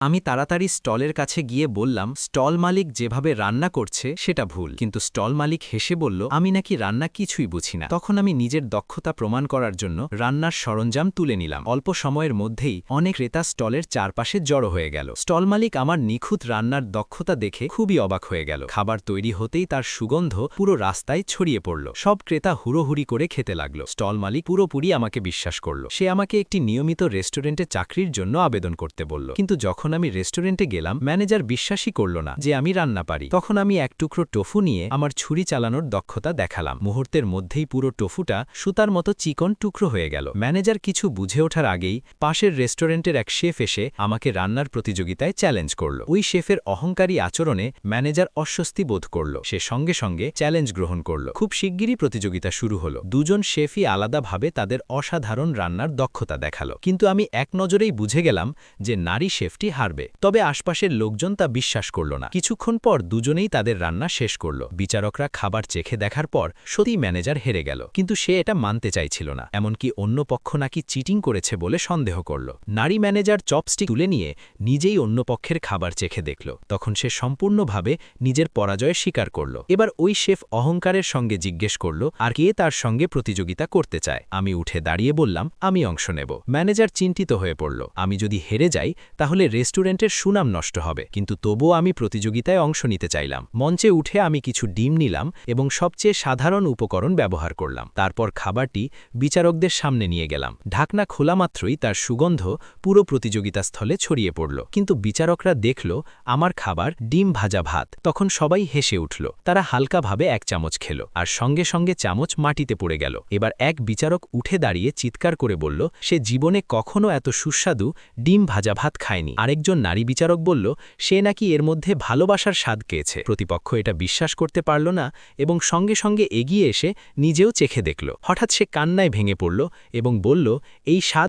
আমি তাড়াতাড়ি স্টলের কাছে গিয়ে বললাম, স্টল মালিক যেভাবে রান্না করছে, সেটা ভুল। কিন্তু স্টল মালিক হেসে বলল, আমি নাকি রান্না কিছুই বুঝি না। তখন আমি নিজের দক্ষতা প্রমাণ করার জন্য রান্নার সরঞ্জাম তুলে নিলাম। অল্প সময়ের মধ্যেই অনেক ক্রেতা স্টলের চারপাশে জড়ো হয়ে গেল। স্টল মালিক আমার নিখুঁত রান্নার দক্ষতা দেখে খুবই অবাক হয়ে গেল। খাবার তৈরি হতেই তার সুগন্ধ পুরো রাস্তায় ছড়িয়ে পড়ল। সব ক্রেতা হুড়োহুড়ি করে খেতে লাগল। স্টল মালিক পুরোপুরি আমাকে বিশ্বাস করল। সে আমাকে একটি নিয়মিত রেস্টুরেন্টে চাকরির জন্য আবেদন করতে বলল। কিন্তু যখন আমি রেস্টুরেন্টে গেলাম, ম্যানেজার বিশ্বাসই করল না যে আমি রান্না পারি। তখন আমি এক টুকরো টোফু নিয়ে আমার ছুরি চালানোর দক্ষতা দেখালাম। মুহূর্তের মধ্যেই পুরো টোফুটা সুতার মতো চিকন টুকরো হয়ে গেল। ম্যানেজার কিছু বুঝে ওঠার আগেই পাশের রেস্টুরেন্টের এক শেফ এসে আমাকে রান্নার প্রতিযোগিতায় চ্যালেঞ্জ করল। ওই শেফের অহংকারী আচরণে ম্যানেজার অস্বস্তি বোধ করল। সে সঙ্গে সঙ্গে চ্যালেঞ্জ গ্রহণ করল। খুব শিগগিরই প্রতিযোগিতা শুরু হল। দুজন শেফই আলাদাভাবে তাদের অসাধারণ রান্নার দক্ষতা দেখাল। কিন্তু আমি এক নজরেই বুঝে গেলাম যে নারী শেফটি হারবে। তবে আশপাশের লোকজন তা বিশ্বাস করল না। কিছুক্ষণ পর দুজনেই তাদের রান্না শেষ করল। বিচারকরা খাবার চেখে দেখার পর সত্যি ম্যানেজার হেরে গেল। কিন্তু সে এটা মানতে চাইছিল না। এমনকি অন্য পক্ষ নাকি চিটিং করেছে বলে সন্দেহ করল। নারী ম্যানেজার চপস্টিক তুলে নিয়ে নিজেই অন্য পক্ষের খাবার চেখে দেখল। তখন সে সম্পূর্ণভাবে নিজের পরাজয় স্বীকার করল। এবার ওই শেফ অহংকারের সঙ্গে জিজ্ঞেস করল, আর কে তার সঙ্গে প্রতিযোগিতা করতে চায়? আমি উঠে দাঁড়িয়ে বললাম, আমি অংশ নেব। ম্যানেজার চিন্তিত হয়ে পড়ল, আমি যদি হেরে যাই, তাহলে রেস্টুরেন্টের সুনাম নষ্ট হবে। কিন্তু তবুও আমি প্রতিযোগিতায় অংশ নিতে চাইলাম। মঞ্চে উঠে আমি কিছু ডিম নিলাম এবং সবচেয়ে সাধারণ উপকরণ ব্যবহার করলাম। তারপর খাবারটি বিচারকদের সামনে নিয়ে গেলাম। ঢাকনা খোলা মাত্রই তার সুগন্ধ পুরো প্রতিযোগিতা স্থলে ছড়িয়ে পড়ল। কিন্তু বিচারকরা দেখল, আমার খাবার ডিম ভাজা ভাত। তখন সবাই হেসে উঠল। তারা হালকাভাবে এক চামচ খেল আর সঙ্গে সঙ্গে চামচ মাটিতে পড়ে গেল। এবার এক বিচারক উঠে দাঁড়িয়ে চিৎকার করে বলল, সে জীবনে কখনো এত সুস্বাদু ডিম ভাজা ভাত খায়নি। আরেকজন নারী বিচারক বলল, সে নাকি এর মধ্যে ভালোবাসার স্বাদ পেয়েছে। প্রতিপক্ষ এটা বিশ্বাস করতে পারল না এবং সঙ্গে সঙ্গে এগিয়ে এসে নিজেও চেখে দেখল। হঠাৎ সে কান্নায় ভেঙে পড়ল এবং বলল, এই স্বাদ